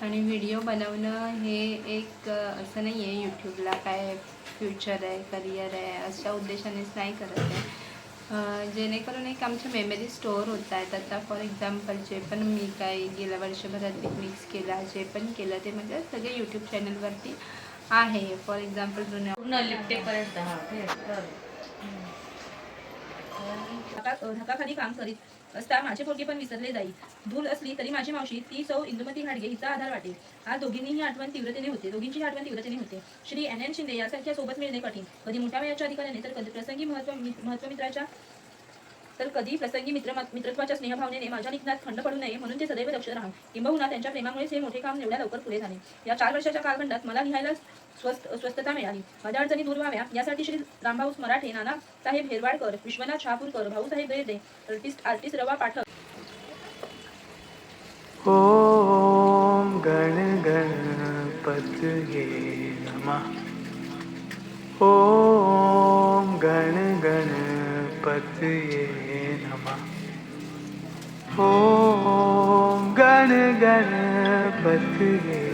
आणि व्हिडिओ बनवणं हे एक असं नाही आहे यूट्यूबला काय फ्युचर आहे करिअर आहे अशा उद्देशानेच नाही करत आहे. जेणेकरून एक आमच्या मेमरी स्टोअर होत आहेत. आता फॉर एक्झाम्पल जे पण मी काय गेल्या वर्षभरात पिकनिक्स केला जे पण केलं ते म्हणजे सगळे यूट्यूब चॅनलवरती आहे. फॉर एक्झाम्पल जुन्या पूर्ण लिफ्टेपर्यंत हा धकाखाली काम करीत. असता माझे पोरगे पण विसरले जाईल. भूल असली तरी माझी मावशी ती सौ इंदुमती घाडगे हिचा आधार वाटेल. आज दोघींनीही आठवण तीव्रतेने होते. दोघींची आठवण तीव्रतेने होते. श्री एन एन शिंदे यासारख्या सोबत मिळणे कठीण. कधी मोठ्या वयाच्या अधिकाऱ्याने तर कधी प्रसंगी महत्त्व महत्वमित्राच्या तर कधी प्रसंगी मित्र मित्रत्वाच्या स्नेहभावनेने माझ्या निघण्यात खंड पडू नये म्हणून ते सदैव लक्ष राहा किंबहुना त्यांच्या प्रेमामुळेच हे मोठे काम एवढ्या लवकर पुढे झाले. या चार वर्षाच्या कालखंडात मला लिहायला स्वस्थ स्वस्थता मिळाली माझ्या अडचणी दूर व्हाव्या. यासाठी श्री रामभाऊ मराठे नाना साहेब हेरवाडकर विश्वनाथ शहापूरकर भाऊसाहेब बेर्दे आर्टिस्ट आर्टिस्ट रवा पाठक. ओम गण गणपतये नमः. ओम गण गणपतये नमः. ओम गण गणपतये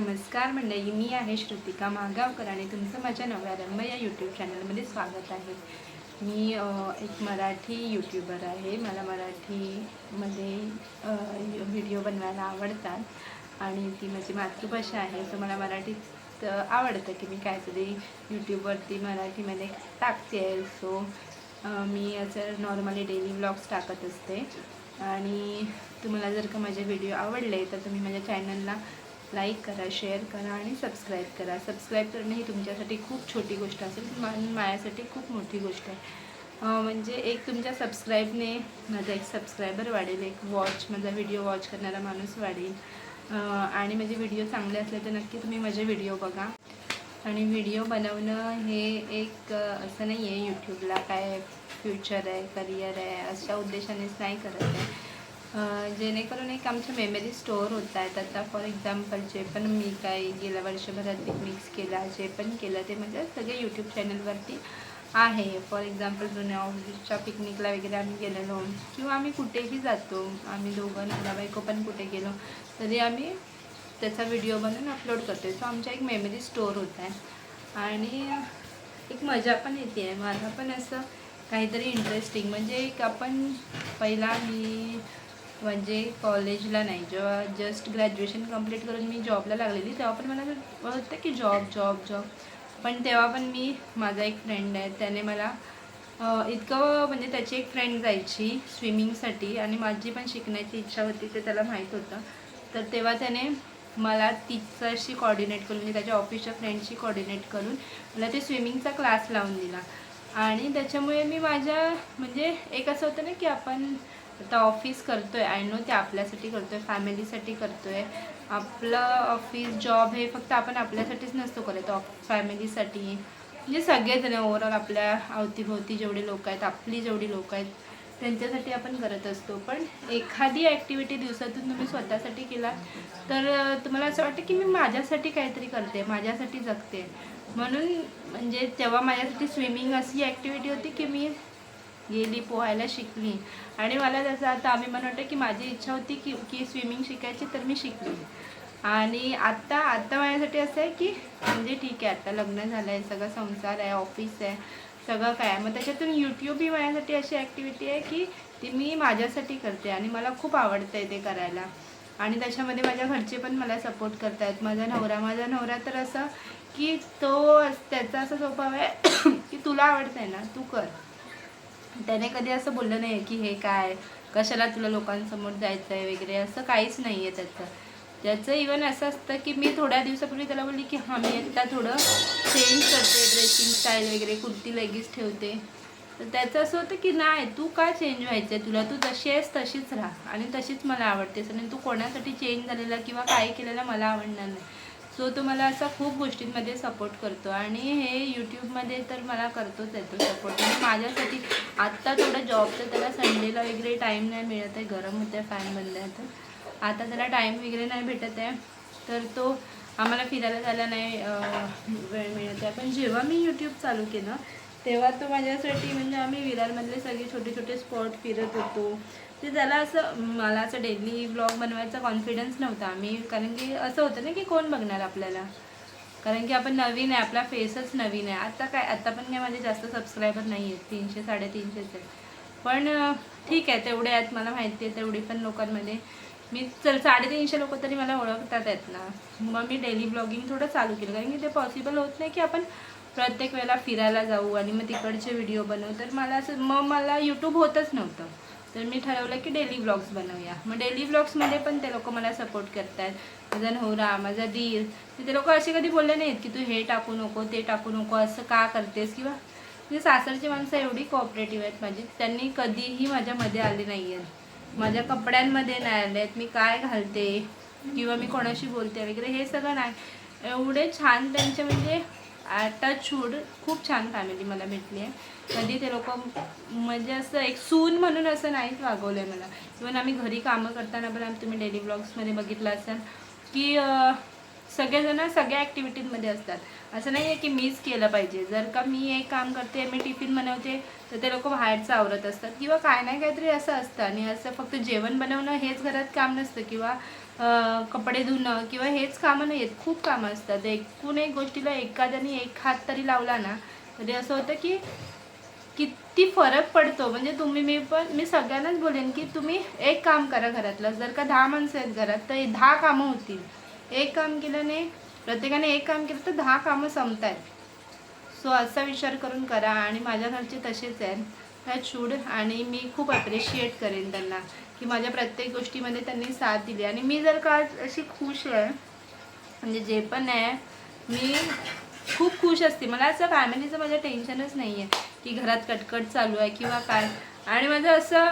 नमस्कार मंडळी मी आहे श्रुतिका मागावकर आणि तुमचं माझ्या नव्या रंग या यूट्यूब चॅनलमध्ये स्वागत आहे. मी एक मराठी यूट्यूबर आहे. मला मराठीमध्ये व्हिडिओ बनवायला आवडतात आणि ती माझी मातृभाषा आहे. सो मला मराठीत आवडतं की मी काहीतरी यूट्यूबवरती मराठीमध्ये टाकते. आहे सो मी असं नॉर्मली डेली व्लॉग्स टाकत असते. आणि तुम्हाला जर का माझे व्हिडिओ आवडले तर तुम्ही माझ्या चॅनलला लाईक करा शेअर करा आणि सबस्क्राईब करा. सबस्क्राईब करणं ही तुमच्यासाठी खूप छोटी गोष्ट असेल पण माझ्यासाठी खूप मोठी गोष्ट आहे. म्हणजे एक तुमच्या सबस्क्राईबने माझा एक सबस्क्रायबर वाढेल एक वॉच माझा व्हिडिओ वॉच करणारा माणूस वाढेल. आणि माझे व्हिडिओ चांगले असले तर नक्की तुम्ही माझे व्हिडिओ बघा. आणि व्हिडिओ बनवणं हे एक असं नाही आहे यूट्यूबला काय फ्युचर आहे करिअर आहे अशा उद्देशानेच नाही करत आहे. जेणेकरून एक आमच्या मेमरी स्टोअर होत आहेत आता फॉर एक्झाम्पल जे पण मी काय गेल्या वर्षभरात पिकनिक्स केला जे पण केलं ते म्हणजे सगळे यूट्यूब चॅनलवरती आहे. फॉर एक्झाम्पल जुन्या ऑफिसच्या पिकनिकला वगैरे आम्ही गेलेलो. किंवा आम्ही कुठेही जातो. आम्ही दोघं नवरा बायको पण कुठे गेलो तरी आम्ही त्याचा व्हिडिओ बनवून अपलोड करतो सो आमच्या एक मेमरी स्टोअर होत आहे. आणि एक मजा पण येते. आहे मला पण असं काहीतरी इंटरेस्टिंग म्हणजे एक आपण पहिला मी म्हणजे कॉलेजला नाही. जेव्हा जस्ट ग्रॅज्युएशन कंप्लीट करून मी जॉबला लागलेली तेव्हा पण मला होतं की जॉब जॉब जॉब पण तेव्हा पण मी माझा एक फ्रेंड आहे त्याने मला इतकं म्हणजे त्याची एक फ्रेंड जायची स्विमिंगसाठी आणि माझी पण शिकण्याची इच्छा होती ते त्याला माहीत होतं. तर तेव्हा त्याने मला तिच्याशी कॉर्डिनेट करून म्हणजे त्याच्या ऑफिसच्या फ्रेंडशी कॉर्डिनेट करून मला ते स्विमिंगचा क्लास लावून दिला. आणि त्याच्यामुळे मी माझ्या म्हणजे एक असं होतं ना की आपण आता ऑफिस करतो आहे आय नो ते आपल्यासाठी करतो आहे फॅमिलीसाठी करतो आहे आपलं ऑफिस जॉब हे फक्त आपण आपल्यासाठीच नसतो करत ऑफ फॅमिलीसाठी म्हणजे सगळेजण ओवरऑल आपल्या अवतीभोवती जेवढे लोक आहेत आपली जेवढी लोक आहेत त्यांच्यासाठी आपण करत असतो. पण एखादी ॲक्टिव्हिटी दिवसातून तुम्ही स्वतःसाठी केला तर तुम्हाला असं वाटतं की मी माझ्यासाठी काहीतरी करते माझ्यासाठी जगते. म्हणून म्हणजे तेव्हा माझ्यासाठी स्विमिंग अशी ॲक्टिव्हिटी होती की मी गेली पोहायला शिकली. आणि मला जसं आता आम्ही म्हणत वाटतं की माझी इच्छा होती की की स्विमिंग शिकायची तर मी शिकली. आणि आत्ता आत्ता माझ्यासाठी असं आहे की म्हणजे ठीक आहे आता लग्न झालं आहे सगळं संसार आहे ऑफिस आहे सगळं काय मग त्याच्यातून यूट्यूब ही माझ्यासाठी अशी ॲक्टिव्हिटी आहे की ती मी माझ्यासाठी करते आणि मला खूप आवडतं आहे ते करायला. आणि त्याच्यामध्ये माझ्या घरचे पण मला सपोर्ट करतायत. माझा नवरा माझा नवरा तर असं की तो त्याचा असा स्वभाव आहे की तुला आवडतं आहे ना तू कर. त्याने कधी असं बोललं नाही की हे काय? कशाला तुला लोकांसमोर जायचं आहे वगैरे? असं काहीच नाही आहे त्याचं. त्याचं इवन असं असतं की मी थोड्या दिवसापूर्वी त्याला बोलली की हां मी एकदा थोडं चेंज करते ड्रेसिंग स्टाईल वगैरे कुर्ती लेगीज ठेवते. तर त्याचं असं होतं की नाही तू का चेंज व्हायचं आहे तुला तू जशी आहेस तशीच राहा. आणि तशीच मला आवडतेस. आणि तू कोणासाठी चेंज झालेला किंवा काय केलेलं मला आवडणार नाही. सो तो मला असा खूप गोष्टींमध्ये सपोर्ट करतो. आणि हे यूट्यूबमध्ये तर मला करतोच आहे तो सपोर्ट म्हणजे आणि माझ्यासाठी आत्ता थोडं जॉबचं त्याला संडेला वगैरे टाईम नाही मिळत आहे. गरम होतं आहे फॅन बंद आहे तर. आता त्याला टाईम वगैरे नाही भेटत आहे. तर तो आम्हाला फिरायला जायला नाही वेळ मिळत आहे. पण जेव्हा मी यूट्यूब चालू केलं तेव्हा तो माझ्यासाठी म्हणजे आम्ही विरारमधले सगळे छोटे छोटे स्पॉट फिरत होतो. ते त्याला असं मला असं डेली ब्लॉग बनवायचा कॉन्फिडन्स नव्हता आम्ही. कारण की असं होतं ना की कोण बघणार आपल्याला? कारण की आपण नवीन आहे आपला फेसच नवीन आहे. आता काय आता पण काय माझे जास्त सबस्क्रायबर नाही आहेत. तीनशे साडेतीनशेच आहेत. पण ठीक आहे तेवढे आहेत मला माहिती आहे तेवढी पण लोकांमध्ये. मी चल साडेतीनशे लोक तरी मला ओळखतात आहेत ना. मग मी डेली ब्लॉगिंग थोडं चालू केलं. कारण की ते पॉसिबल होत नाही की आपण प्रत्येक वेळेला फिरायला जाऊ आणि मग तिकडचे व्हिडिओ बनवू. तर मला असं मग मला यूट्यूब होतच नव्हतं. तर मी ठरवलं की डेली ब्लॉग्स बनवूया. मग डेली ब्लॉग्समध्ये पण ते लोक मला सपोर्ट करतात. माझा नवरा माझा दीर. ते लोक असे कधी बोलले नाहीत की तू हे टाकू नको ते टाकू नको असं का करतेस? किंवा म्हणजे सासरची माणसं एवढी कोऑपरेटिव्ह आहेत माझी. त्यांनी कधीही माझ्यामध्ये आले नाही आहेत माझ्या कपड्यांमध्ये नाही आले आहेत मी काय घालते? किंवा मी कोणाशी बोलते? वगैरे. हे सगळं नाही. एवढे छान त्यांचे म्हणजे टचहूड खूप छान फॅमिली मला भेटली आहे. कधी ते लोक म्हणजे असं एक सून म्हणून असं नाहीच वागवलं आहे मला. इवन आम्ही घरी कामं करताना पण आम्ही तुम्ही डेली ब्लॉग्समध्ये बघितलं असाल की सगळेजण सगळ्या ॲक्टिव्हिटीजमध्ये असतात. असं नाही आहे की मीच केलं पाहिजे. जर का मी एक काम करते मी टिफिन बनवते तर ते लोक बाहेरचं आवरत असतात. किंवा काय नाही काहीतरी असं असतं. आणि असं फक्त जेवण बनवणं हेच घरात काम नसतं. किंवा कपडे धुणं किंवा हेच कामं नाही आहेत खूप कामं असतात. एकूण एक गोष्टीला एखाद्याने एक हात तरी लावला ना तरी असं होतं की किती फरक पडतो. म्हणजे तुम्ही मी पण मी सगळ्यांनाच बोलेन की तुम्ही एक काम करा घरातलं जर का दहा माणसं आहेत घरात तर दहा कामं होतील. एक काम केल्याने प्रत्येकाने एक काम केलं तर दहा कामं संपत आहेत सो असा विचार करून करा. आणि माझ्या घरचे तसेच आहेत. ह्या छूड आणि मी खूप अप्रिशिएट करेन त्यांना. की माझ्या प्रत्येक गोष्टीमध्ये त्यांनी साथ दिली. आणि मी जर का अशी खुश आहे म्हणजे जे पण आहे मी खूप खुश असते. मला असं फॅमिलीचं माझं टेन्शनच नाही आहे की घरात कटकट चालू आहे किंवा काय. आणि माझं असं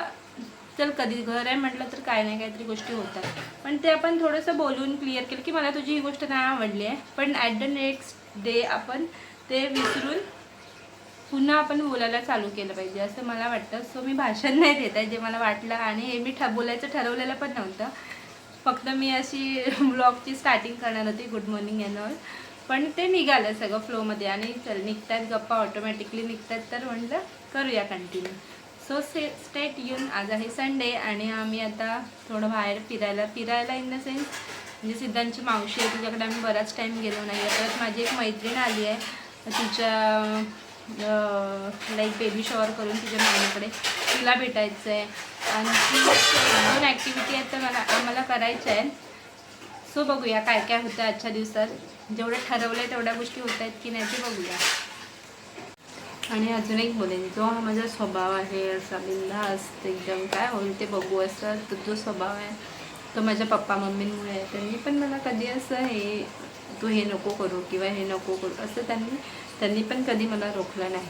चल कधी घर आहे म्हटलं तर काय नाही काहीतरी गोष्टी होतात. पण ते आपण थोडंसं बोलून क्लिअर केलं की मला तुझी ही गोष्ट नाही आवडली आहे. पण ॲट द नेक्स्ट डे आपण ते विसरून पुन्हा आपण बोलायला चालू केलं पाहिजे असं मला वाटतं. सो मी भाषण नाही देत आहे जे मला वाटलं आणि हे मी ठ बोलायचं ठरवलेलं पण नव्हतं. फक्त मी अशी ब्लॉगची स्टार्टिंग करणार होती गुड मॉर्निंग अँड ऑल पण ते निघालं सगळं फ्लोमध्ये आणि चल निघतात गप्पा ऑटोमॅटिकली निघतात. तर म्हटलं करूया कंटिन्यू सो से स्टेट येऊन आज आहे संडे आणि आम्ही आता थोडं बाहेर फिरायला फिरायला इन द सेन्स म्हणजे सिद्धांची मावशी आहे तिच्याकडे आम्ही बराच टाईम गेलो नाही आहे परत माझी एक मैत्रीण आली आहे तिच्या लाईक बेबी शॉवर करून तिच्या मम्मीकडे तिला भेटायचं आहे आणखी दोन ॲक्टिव्हिटी आहेत तर मला आम्हाला करायच्या आहेत. सो बघूया काय काय होतं आजच्या दिवसात. जेवढं ठरवलं आहे तेवढ्या गोष्टी होत आहेत की नाही ते बघूया. आणि अजून एक बोलेन जो हा माझा स्वभाव आहे असा बिंदास्त एकदम काय होईल ते बघू असं. तो जो स्वभाव आहे तो माझ्या पप्पा मम्मींमुळे आहे. त्यांनी पण मला कधी असं हे तू हे नको करू किंवा हे नको करू असं त्यांनी त्यांनी पण कधी मला रोखलं नाही.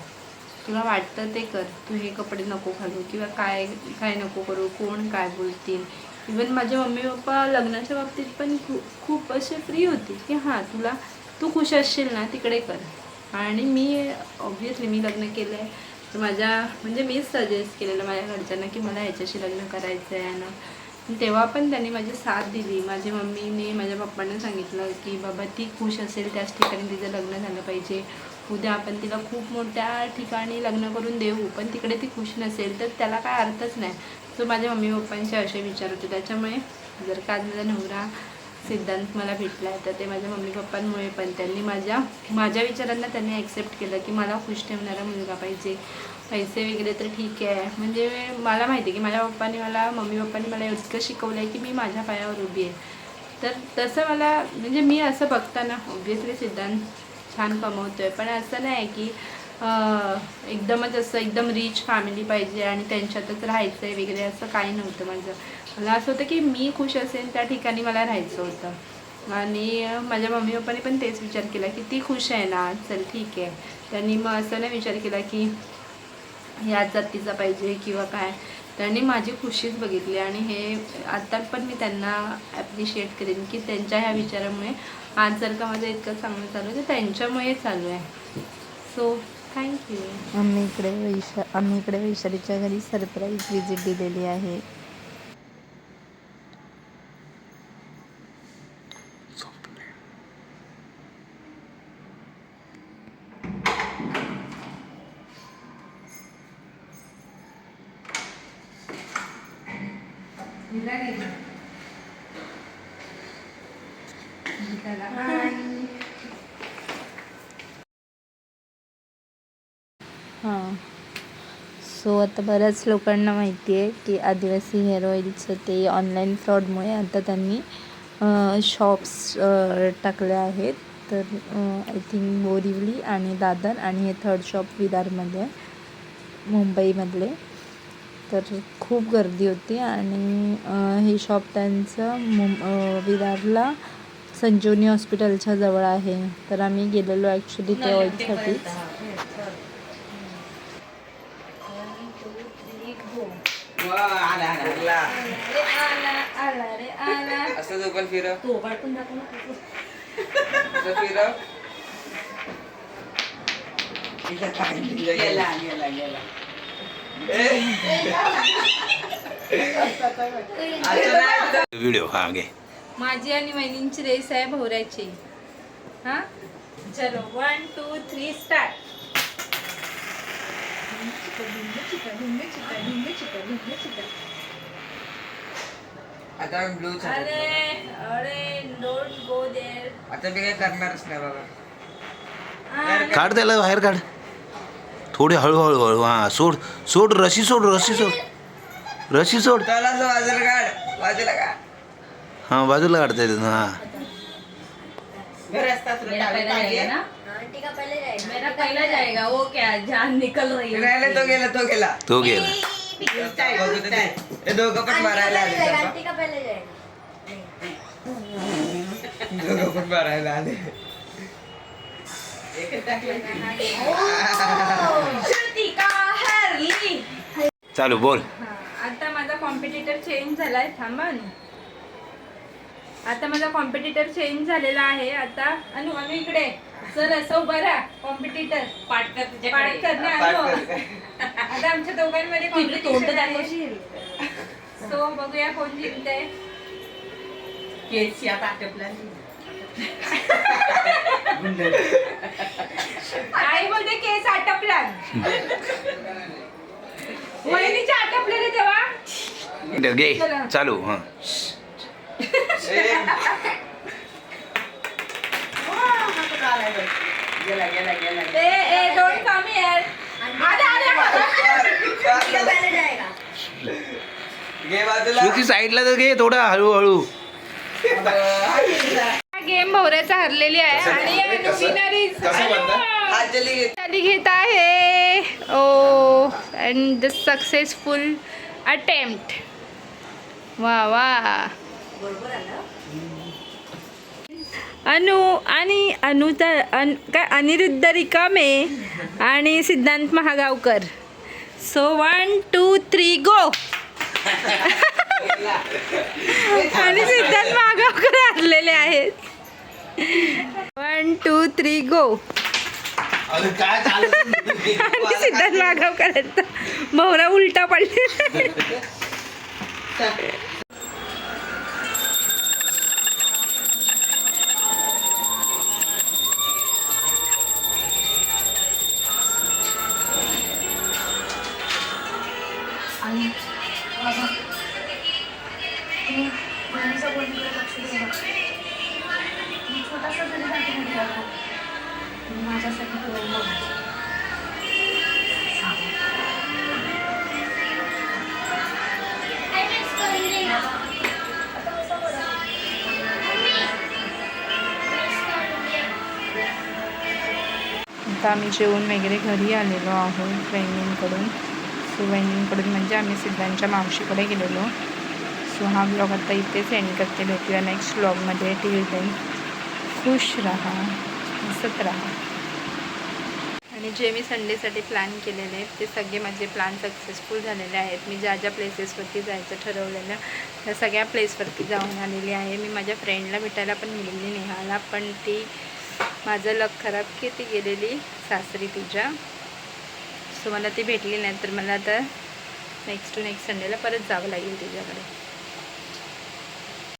तुला वाटतं ते कर. तू हे कपडे नको घालू किंवा काय काय नको करू कोण काय बोलतील? इवन माझ्या मम्मी पप्पा लग्नाच्या बाबतीत पण खूप खूप असे फ्री होती की हां तुला तू खुश असशील ना तिकडे कर. आणि मी ऑब्व्हियसली मी लग्न केलं आहे तर माझ्या म्हणजे मीच सजेस्ट केलेलं माझ्या घरच्यांना की मला ह्याच्याशी लग्न करायचं आहे ना. तेव्हा पण त्यांनी माझी साथ दिली. माझ्या मम्मीने माझ्या पप्पांना सांगितलं की बाबा ती खुश असेल त्याच ठिकाणी तिचं लग्न झालं पाहिजे. उद्या आपण तिला खूप मोठ्या ठिकाणी लग्न करून देऊ पण तिकडे ती खुश नसेल तर त्याला काय अर्थच नाही. सो माझ्या मम्मी पप्पांचे असे विचार होते. त्याच्यामुळे जर का आज माझा नवरा सिद्धांत मला भेटला आहे तर ते माझ्या मम्मी पप्पांमुळे पण त्यांनी माझ्या माझ्या विचारांना त्यांनी ॲक्सेप्ट केलं की मला खुश ठेवणारा मुलगा पाहिजे. पैसे वगैरे तर ठीक आहे. म्हणजे मला माहिती आहे की माझ्या पप्पांनी मला मम्मी पप्पांनी मला इतकं शिकवलं आहे की मी माझ्या पायावर उभी आहे. तर तसं मला म्हणजे मी असं बघताना ऑब्विसली सिद्धांत छान कमवतो आहे पण असं नाही की एकदमच असं एकदम रिच फॅमिली पाहिजे आणि त्यांच्यातच राहायचं आहे वगैरे असं काही नव्हतं माझं. मला असं होतं की मी खुश असेल त्या ठिकाणी मला राहायचं होतं. आणि माझ्या मम्मी पप्पाने पण तेच विचार केला की ती खुश आहे ना चल ठीक आहे. त्यांनी मग असं नाही विचार केला की याच जातीचा पाहिजे किंवा काय? त्यांनी माझी खुशीच बघितली आणि हे आत्ता पण मी त्यांना ॲप्रिशिएट करेन की त्यांच्या ह्या विचारामुळे आज जर का माझं इतकं चांगलं चालू आहे तर त्यांच्यामुळे चालू आहे. सो थँक्यू आम्ही इकडे वैशा आम्ही इकडे वैशालीच्या घरी सरप्राईज व्हिजिट दिलेली आहे. हां. सो आता बऱ्याच लोकांना माहिती आहे की आदिवासी हेअर ऑइलचं ते ऑनलाईन फ्रॉडमुळे आता त्यांनी शॉप्स टाकले आहेत. तर आय थिंक बोरिवली आणि दादर आणि हे थर्ड शॉप विदारमध्ये आहे, मुंबईमधले. तर खूप गर्दी होती आणि हे शॉप त्यांचं मुं अ, विदारला संजीवनी हॉस्पिटलच्या जवळ आहे. तर आम्ही गेलेलो ॲक्च्युली ते ऑइलसाठी गेला गेला गेला. व्हिडिओ हा घे. माझी आणि वहिनींची रेस आहे भोवऱ्याची. हां? चलो वन टू थ्री स्टार्ट आता ब्लू अरे अरे डोंट गो देर आता मी काय करणारच नाही बाबा. काढ त्याला बाहेर काढ. थोडी हळूहळू हळू हां सोड सोड रशी सोड रशी सोड. रशी सोड. त्याला असं बाजूला काढ बाजूला काढ. हां बाजूला काढता येतं हां. घर असतात मेरा पहला जाएगा ना? मेरा पहला जाएगा वो क्या जान निकल रही है. राहिला तो गेला तो गेला. तो गेला. बघू दे ते. हे दोघं पण मारायला आले बाबा. दोघं पण मारायला आले. श्रुतिका हरली चालू बोल. हा, आता माझा कॉम्पिटिटर चेंज झालाय थांबा आता माझा कॉम्पिटिटर चेंज झालेला आहे आता अनु अनु इकडे. सर असं उभं राहा कॉम्पिटिटर पाठ कर तुझे पाठ करणे पाठ अनु. कर. आता आमच्या दोघांमध्ये तोंड कॉम्पिटिशन आहे. दाखवशील. सो बघूया कोण जिंकते केसी आता आटपला आई बोलते केस आटपला वहिनीचे आटपलेले तेव्हा. घे. चालू. हां. गेला गेला गेला ए ए डोंट कम हियर आले आले घे बाजूला. श्रुती साईडला तर घे थोडा हळूहळू. गेम भोवऱ्याचा हरलेली आहे. आणि घेत आहे. Oh and the successful attempt वा वा. अनु आणि अनुता अन काय अनिरुद्ध रिकामे आणि Siddhant Mahagaonkar. So one two three go आणि सिद्धांत महागावकर हरलेले आहेत. वन टू थ्री गो आणि सिद्धांत महागावकरांचा भवरा उलटा पडले. माझ्यासाठी तुला मग आता आम्ही जेवण वगैरे घरी आलेलो आहोत वहिनींकडून. सो वहिनींकडून म्हणजे आम्ही सिद्धांच्या मावशीकडे गेलेलो. सो हा ब्लॉग आता इथेच एंड करते. भेटूया नेक्स्ट ब्लॉगमध्ये टिल देन खुश राहा. हसत राहा आणि जे मी संडेसाठी प्लॅन केलेले आहेत ते सगळे माझे प्लॅन सक्सेसफुल झालेले आहेत. मी ज्या ज्या प्लेसेसवरती जायचं ठरवलेलं त्या सगळ्या प्लेसवरती जाऊन आलेली आहे. मी माझ्या फ्रेंडला भेटायला पण गेलेली नेहाला पण ती माझं लक खराब की ती गेलेली सासरी तिच्या. सो मला ती भेटली नाही तर मला आता नेक्स्ट टू नेक्स्ट संडेला परत जावं लागेल तिच्याकडे.